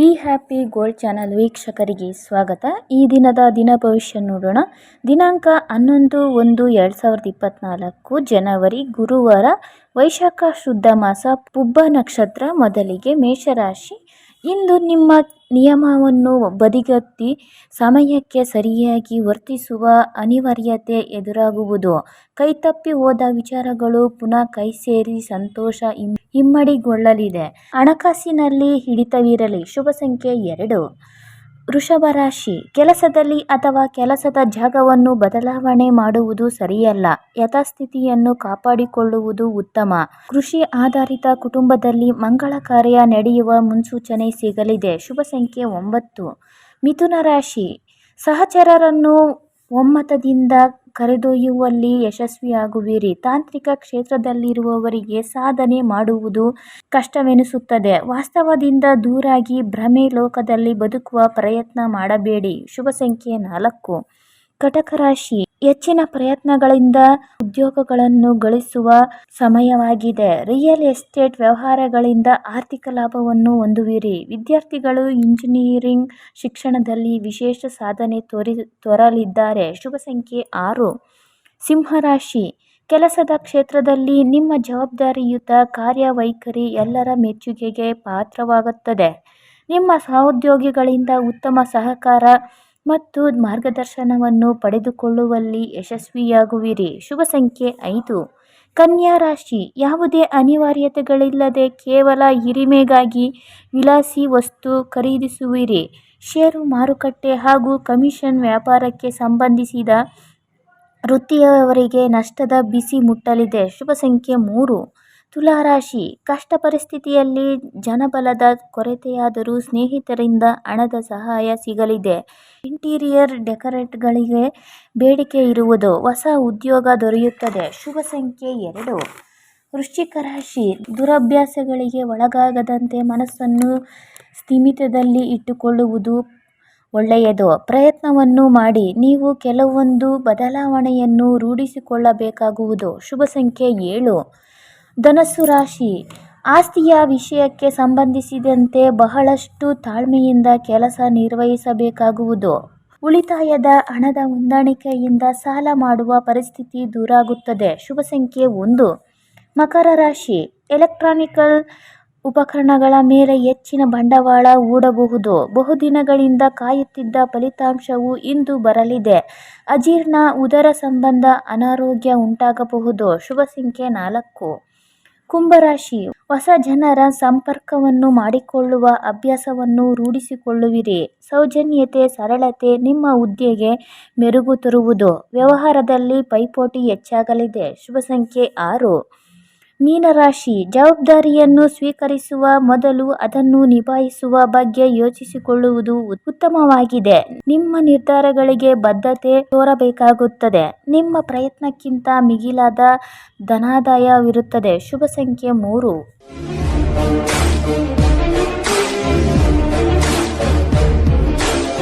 Be happy gold channel ವೀಕ್ಷಕರಿಗೆ ಸ್ವಾಗತ. ಈ ದಿನದ ದಿನ ಭವಿಷ್ಯ ನೋಡೋಣ. ದಿನಾಂಕ ಹನ್ನೊಂದು ಒಂದು ಎರಡು ಸಾವಿರದ ಇಪ್ಪತ್ತ್ನಾಲ್ಕು ಜನವರಿ, ಗುರುವಾರ, ವೈಶಾಖ, ಶುದ್ಧ ಮಾಸ, ಪುಬ್ಬ ನಕ್ಷತ್ರ ಮೊದಲಿಗೆ ಮೇಷರಾಶಿ ಇಂದು ನಿಮ್ಮ ನಿಯಮವನ್ನು ಬದಿಗತ್ತಿ ಸಮಯಕ್ಕೆ ಸರಿಯಾಗಿ ವರ್ತಿಸುವ ಅನಿವಾರ್ಯತೆ ಎದುರಾಗುವುದು. ಕೈತಪ್ಪಿ ಹೋದ ವಿಚಾರಗಳು ಪುನಃ ಕೈ ಸೇರಿ ಸಂತೋಷ ಇಮ್ಮಡಿಗೊಳ್ಳಲಿದೆ ಹಣಕಾಸಿನಲ್ಲಿ ಹಿಡಿತವಿರಲಿ. ಶುಭ ಸಂಖ್ಯೆ ಎರಡು. ವೃಷಭ ರಾಶಿ, ಕೆಲಸದಲ್ಲಿ ಅಥವಾ ಕೆಲಸದ ಜಾಗವನ್ನು ಬದಲಾವಣೆ ಮಾಡುವುದು ಸರಿಯಲ್ಲ. ಯಥಾಸ್ಥಿತಿಯನ್ನು ಕಾಪಾಡಿಕೊಳ್ಳುವುದು ಉತ್ತಮ. ಕೃಷಿ ಆಧಾರಿತ ಕುಟುಂಬದಲ್ಲಿ ಮಂಗಳ ಕಾರ್ಯ ನಡೆಯುವ ಮುನ್ಸೂಚನೆ ಸಿಗಲಿದೆ. ಶುಭ ಸಂಖ್ಯೆ ಒಂಬತ್ತು. ಮಿಥುನ ರಾಶಿ, ಸಹಚರರನ್ನು ಒಮ್ಮತದಿಂದ ಕರೆದೊಯ್ಯುವಲ್ಲಿ ಯಶಸ್ವಿಯಾಗುವಿರಿ. ತಾಂತ್ರಿಕ ಕ್ಷೇತ್ರದಲ್ಲಿರುವವರಿಗೆ ಸಾಧನೆ ಮಾಡುವುದು ಕಷ್ಟವೆನಿಸುತ್ತದೆ. ವಾಸ್ತವದಿಂದ ದೂರಾಗಿ ಭ್ರಮೆ ಲೋಕದಲ್ಲಿ ಬದುಕುವ ಪ್ರಯತ್ನ ಮಾಡಬೇಡಿ. ಶುಭ ಸಂಖ್ಯೆ ನಾಲ್ಕು. ಕಟಕ ರಾಶಿ ಹೆಚ್ಚಿನ ಪ್ರಯತ್ನಗಳಿಂದ ಉದ್ಯೋಗಗಳನ್ನು ಗಳಿಸುವ ಸಮಯವಾಗಿದೆ. ರಿಯಲ್ ಎಸ್ಟೇಟ್ ವ್ಯವಹಾರಗಳಿಂದ ಆರ್ಥಿಕ ಲಾಭವನ್ನು ಹೊಂದುವಿರಿ. ವಿದ್ಯಾರ್ಥಿಗಳು ಇಂಜಿನಿಯರಿಂಗ್ ಶಿಕ್ಷಣದಲ್ಲಿ ವಿಶೇಷ ಸಾಧನೆ ತೋರಿ, ತೋರಲಿದ್ದಾರೆ. ಶುಭ ಸಂಖ್ಯೆ ಆರು. ಸಿಂಹರಾಶಿ. ಕೆಲಸದ ಕ್ಷೇತ್ರದಲ್ಲಿ ನಿಮ್ಮ ಜವಾಬ್ದಾರಿಯುತ ಕಾರ್ಯವೈಖರಿ ಎಲ್ಲರ ಮೆಚ್ಚುಗೆಗೆ ಪಾತ್ರವಾಗುತ್ತದೆ. ನಿಮ್ಮ ಸಹೋದ್ಯೋಗಿಗಳಿಂದ ಉತ್ತಮ ಸಹಕಾರ ಮತ್ತು ಮಾರ್ಗದರ್ಶನವನ್ನು ಪಡೆದುಕೊಳ್ಳುವಲ್ಲಿ ಯಶಸ್ವಿಯಾಗುವಿರಿ. ಶುಭ ಸಂಖ್ಯೆ ಐದು. ಕನ್ಯಾ ರಾಶಿ, ಯಾವುದೇ ಅನಿವಾರ್ಯತೆಗಳಿಲ್ಲದೆ ಕೇವಲ ಹಿರಿಮೆಗಾಗಿ ವಿಲಾಸಿ ವಸ್ತು ಖರೀದಿಸುವಿರಿ. ಷೇರು, ಮಾರುಕಟ್ಟೆ ಹಾಗೂ ಕಮಿಷನ್ ವ್ಯಾಪಾರಕ್ಕೆ ಸಂಬಂಧಿಸಿದ ವೃತ್ತಿಯವರಿಗೆ ನಷ್ಟದ ಬಿಸಿ ಮುಟ್ಟಲಿದೆ. ಶುಭ ಸಂಖ್ಯೆ ಮೂರು. ತುಲಾರಾಶಿ. ಕಷ್ಟ ಪರಿಸ್ಥಿತಿಯಲ್ಲಿ ಜನಬಲದ ಕೊರತೆಯಾದರೂ ಸ್ನೇಹಿತರಿಂದ ಹಣದ ಸಹಾಯ ಸಿಗಲಿದೆ. ಇಂಟೀರಿಯರ್ ಡೆಕೋರೇಟ್ಗಳಿಗೆ ಬೇಡಿಕೆ ಇರುವುದು ಹೊಸ ಉದ್ಯೋಗ ದೊರೆಯುತ್ತದೆ. ಶುಭ ಸಂಖ್ಯೆ ಎರಡು. ವೃಶ್ಚಿಕ ರಾಶಿ. ದುರಭ್ಯಾಸಗಳಿಗೆ ಒಳಗಾಗದಂತೆ ಮನಸ್ಸನ್ನು ಸ್ಥಿಮಿತದಲ್ಲಿ ಇಟ್ಟುಕೊಳ್ಳುವುದು ಒಳ್ಳೆಯದು. ಪ್ರಯತ್ನವನ್ನು ಮಾಡಿ. ನೀವು ಕೆಲವೊಂದು ಬದಲಾವಣೆಯನ್ನು ರೂಢಿಸಿಕೊಳ್ಳಬೇಕಾಗುವುದು. ಶುಭ ಸಂಖ್ಯೆ ಏಳು. ಧನಸ್ಸು ರಾಶಿ. ಆಸ್ತಿಯ ವಿಷಯಕ್ಕೆ ಸಂಬಂಧಿಸಿದಂತೆ ಬಹಳಷ್ಟು ತಾಳ್ಮೆಯಿಂದ ಕೆಲಸ ನಿರ್ವಹಿಸಬೇಕಾಗುವುದು. ಉಳಿತಾಯದ ಹಣದ ಹೊಂದಾಣಿಕೆಯಿಂದ ಸಾಲ ಮಾಡುವ ಪರಿಸ್ಥಿತಿ ದೂರಾಗುತ್ತದೆ. ಶುಭ ಸಂಖ್ಯೆ ಒಂದು. ಮಕರ ರಾಶಿ. ಎಲೆಕ್ಟ್ರಾನಿಕಲ್ ಉಪಕರಣಗಳ ಮೇಲೆ ಹೆಚ್ಚಿನ ಬಂಡವಾಳ ಹೂಡಬಹುದು. ಬಹುದಿನಗಳಿಂದ ಕಾಯುತ್ತಿದ್ದ ಫಲಿತಾಂಶವು ಇಂದು ಬರಲಿದೆ. ಅಜೀರ್ಣ, ಉದರ ಸಂಬಂಧ ಅನಾರೋಗ್ಯ ಉಂಟಾಗಬಹುದು. ಶುಭ ಸಂಖ್ಯೆ ನಾಲ್ಕು. ಕುಂಭರಾಶಿ ಹೊಸ ಜನರ ಸಂಪರ್ಕವನ್ನು ಮಾಡಿಕೊಳ್ಳುವ ಅಭ್ಯಾಸವನ್ನು ರೂಢಿಸಿಕೊಳ್ಳುವಿರಿ. ಸೌಜನ್ಯತೆ, ಸರಳತೆ ನಿಮ್ಮ ಹುದ್ದೆಗೆ ಮೆರುಗು ತರುವುದು. ವ್ಯವಹಾರದಲ್ಲಿ ಪೈಪೋಟಿ ಹೆಚ್ಚಾಗಲಿದೆ. ಶುಭ ಸಂಖ್ಯೆ ಆರು. ಮೀನರಾಶಿ ಜವಾಬ್ದಾರಿಯನ್ನು ಸ್ವೀಕರಿಸುವ ಮೊದಲು ಅದನ್ನು ನಿಭಾಯಿಸುವ ಬಗ್ಗೆ ಯೋಚಿಸಿಕೊಳ್ಳುವುದು ಉತ್ತಮವಾಗಿದೆ. ನಿಮ್ಮ ನಿರ್ಧಾರಗಳಿಗೆ ಬದ್ಧತೆ ತೋರಬೇಕಾಗುತ್ತದೆ. ನಿಮ್ಮ ಪ್ರಯತ್ನಕ್ಕಿಂತ ಮಿಗಿಲಾದ ಧನಾದಾಯವಿರುತ್ತದೆ. ಶುಭ ಸಂಖ್ಯೆ ಮೂರು.